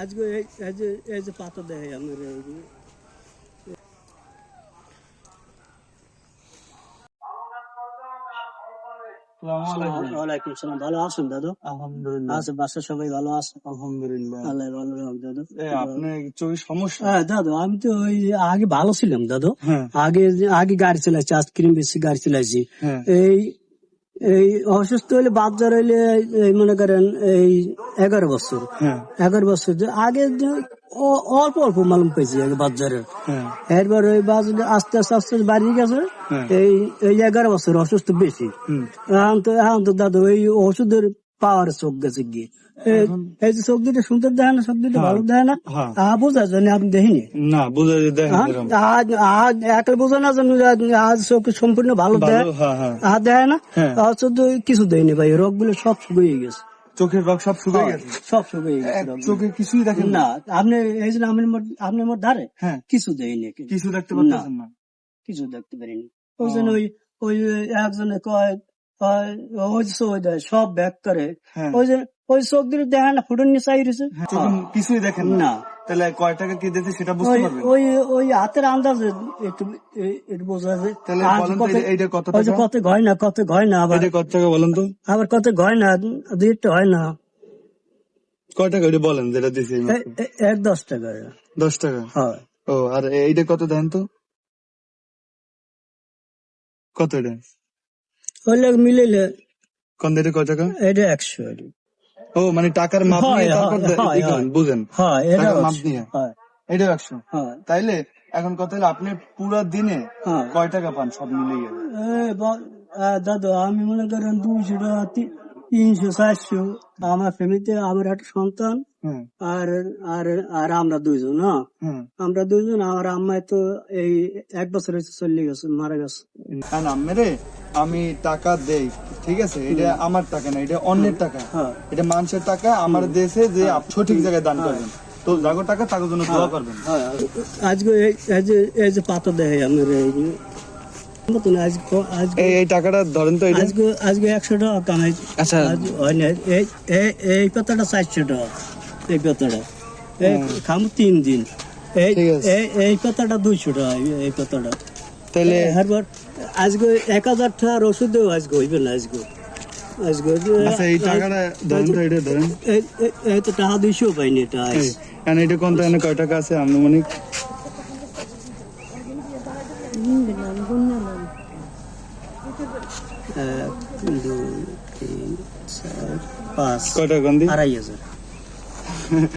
আজকে এই যে এই যে পাতা দেয় আমার ওয়ালাইকুম সালাম ভালো আছেন দাদু? আলহামদুলিল্লাহ। আছে বাসা সবাই ভালো আছে? আলহামদুলিল্লাহ। আল্লাহ ভালো রাখ দাদু। আপনার সমস্যা? হ্যাঁ দাদু আমি তো ওই আগে ভালো ছিলাম দাদু। হ্যাঁ। আগে আগে গাড়ি চালাইছি আইসক্রিম বেশি গাড়ি চালাইছি। হ্যাঁ। এই এই অসুস্থ হইলে বাচ্চা হইলে এই মনে করেন এই এগারো বছর। হ্যাঁ। এগারো বছর যে আগে অল্প অল্প মালুম পেয়েছি বাজারে হ্যাঁ। এরপর ওই বাস আস্তে আস্তে আস্তে বাড়িয়ে গেছে হ্যাঁ। এই এই এগারো বছর অসুস্থ বেশি। এখন তো এখন তো দাদু ওই ওষুধের পাওয়ার চোখ গেছে গিয়ে। এই- যে চোখ দুটো সুন্দর না চোখ দুটো ভালো দেয় না হ্যাঁ। তা বোঝার জন্য আপনি দেখিনি? না বুঝে দেখেন হ্যাঁ? এরকম। আজ আজ একলা বোঝা না জন্য আজ- চোখ সম্পূর্ণ ভালো হ্যাঁ হ্যাঁ। আর না হ্যাঁ। কিছু দেয়নি ভাই রোগগুলো সব শুকিয়ে গেছে। চোখের রোগ সব শুকিয়ে গেছে? সব শুকিয়ে গেছে চোখে কিছুই দেখেন না? আপনি এই যে আপনি আপনি মোট ধারে হ্যাঁ। কিছু দেয়নি। কিছু দেখতে পাচ্ছেন না কিছু দেখতে পারিনি। ওই জন্য ওই ওই একজনে কয় ওই সব ব্যাক করে হ্যাঁ। ওই যে ওই চোখ দিয়ে দেখা না ফুটন রয়েছে হ্যাঁ, কিছুই দেখেন না। তাহলে কয় টাকা কি দিতে সেটা বুঝতে ওই পারবেন। ওই ওই হাতের আন্দাজে একটু একটু বোঝা যায়। তাহলে বলেন তো এইটা কত টাকা? কত হয় না কত হয় না আবার। এটা কত টাকা বলেন তো? আবার কত হয় না হয় না কয় টাকা এটা বলেন যেটা দিছি এক দশ টাকা। দশ টাকা? হয়। ও আর এইটা কত দেন তো? কত এটা? ওইলে মিলিলে কোন দেরি কয় টাকা? এটা একশো ও মানে টাকার মাপ নিয়ে তারপর। বুঝেন হয় এটা মাপ নিয়ে। এটা একশো। হয়। তাইলে এখন কথা হলো আপনি পুরো দিনে হ্যাঁ। কয় টাকা পান সব মিলিয়ে? দাদা আমি মনে করেন দুইশো টাকা তিনশো চারশো আমার ফ্যামিলিতে আমার একটা সন্তান আর আর আর আমরা দুইজন না হুম। আমরা দুইজন আমার আম্মাই তো এই এক বছর হয়েছে চলে গেছে মারা গেছে। না না মেরে আমি টাকা দেই ঠিক আছে? এটা আমার টাকা না এটা অন্যের টাকা। হ্যাঁ। এটা মানুষের টাকা আমার দেশে যে সঠিক জায়গায় দান করবেন। তো যাগো টাকা তাকে জন্য দোয়া করবেন। হ্যাঁ। আজকে এই যে এই যে পাতা দেয় আমার মতন আজকে আজকে এই এই টাকাটা ধরেন তো আজকে আজকে একশো টাকা কামাই আচ্ছা। আজ হয় না এই এই- এই পাতাটা চারশো টাকা এই পাতাটা। এই খামু তিন দিন। এই এই এই পাতাটা দুইশো টাকা এই- এই পাতাটা। তাহলে এরপর আজকে এক হাজার টাকার ওষুধেও আজকে হইবে না আজকে আজকে আচ্ছা এই টাকাটা ধরেন তো এটা ধরেন। এই- তো টাকা দুইশো পাইনি এটা এটা কোন কয় টাকা আছে আনুমানিক এক দুই তিন চার পাঁচ কয় গন্ধি? আড়াই হাজার।